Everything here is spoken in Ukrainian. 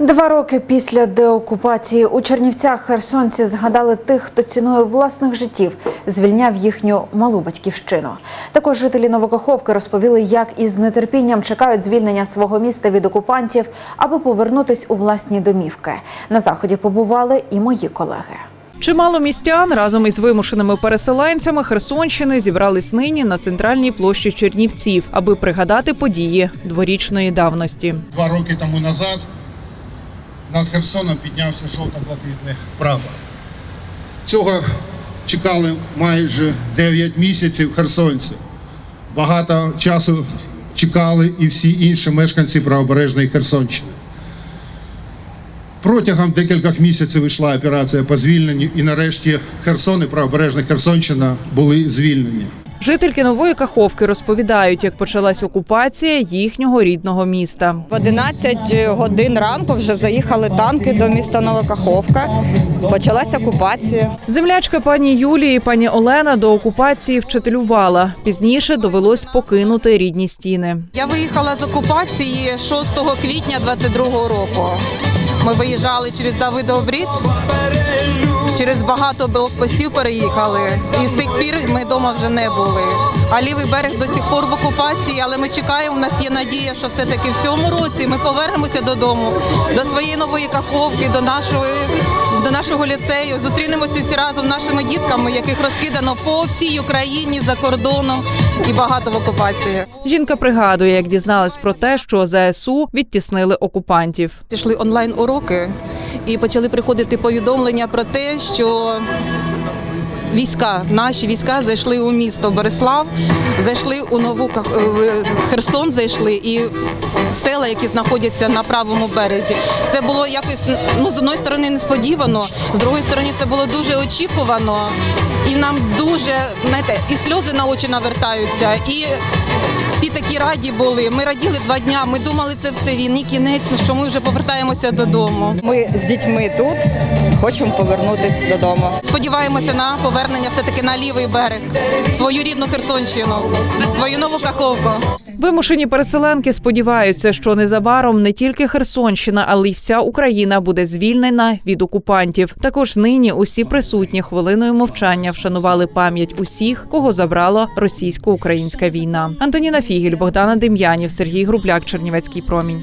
Два роки після деокупації у Чернівцях херсонці згадали тих, хто ціною власних життів звільняв їхню малу батьківщину. Також жителі Новокаховки розповіли, як із нетерпінням чекають звільнення свого міста від окупантів, аби повернутись у власні домівки. На заході побували і мої колеги. Чимало містян разом із вимушеними переселенцями Херсонщини зібрались нині на центральній площі Чернівців, аби пригадати події дворічної давності. Два роки тому назад над Херсоном піднявся жовто-блакитний прапор. Цього чекали майже 9 місяців херсонці. Багато часу чекали і всі інші мешканці правобережної Херсонщини. Протягом декількох місяців йшла операція по звільненню, і нарешті Херсон і правобережна Херсонщина були звільнені. Жительки нової Каховки розповідають, як почалась окупація їхнього рідного міста. В 11 годин ранку вже заїхали танки до міста Новокаховка. Почалася окупація. Землячка пані Юлії, і пані Олена до окупації вчителювала. Пізніше довелось покинути рідні стіни. Я виїхала з окупації 6 квітня 22-го року. Ми виїжджали через Давидовбрід, через багато блокпостів переїхали. І з тих пір ми вдома вже не були. А лівий берег до сих пор в окупації, але ми чекаємо. У нас є надія, що все-таки в цьому році ми повернемося додому, до своєї нової каховки, до нашої. До нашого ліцею зустрінемося всі разом з нашими дітками, яких розкидано по всій Україні за кордоном і багато в окупації. Жінка пригадує, як дізналась про те, що ЗСУ відтіснили окупантів. Пішли онлайн уроки і почали приходити повідомлення про те, що війська, наші війська зайшли у місто Береслав, зайшли у нову Ках- е, Херсон, зайшли і села, які знаходяться на правому березі. Це було якось ну з одної сторони несподівано, з другої сторони, це було дуже очікувано. І нам дуже знаєте, і сльози на очі навертаються, і всі такі раді були. Ми раділи два дня. Ми думали, це все війни, кінець, що ми вже повертаємося додому. Ми з дітьми тут хочемо повернутися додому. Сподіваємося на повернення все таки на лівий берег, свою рідну Херсонщину, свою нову Каховку. Вимушені переселенки сподіваються, що незабаром не тільки Херсонщина, але й вся Україна буде звільнена від окупантів. Також нині усі присутні хвилиною мовчання вшанували пам'ять усіх, кого забрала російсько-українська війна. Антоніна Фігіль, Богдана Дем'янів, Сергій Грубляк, Чернівецький промінь.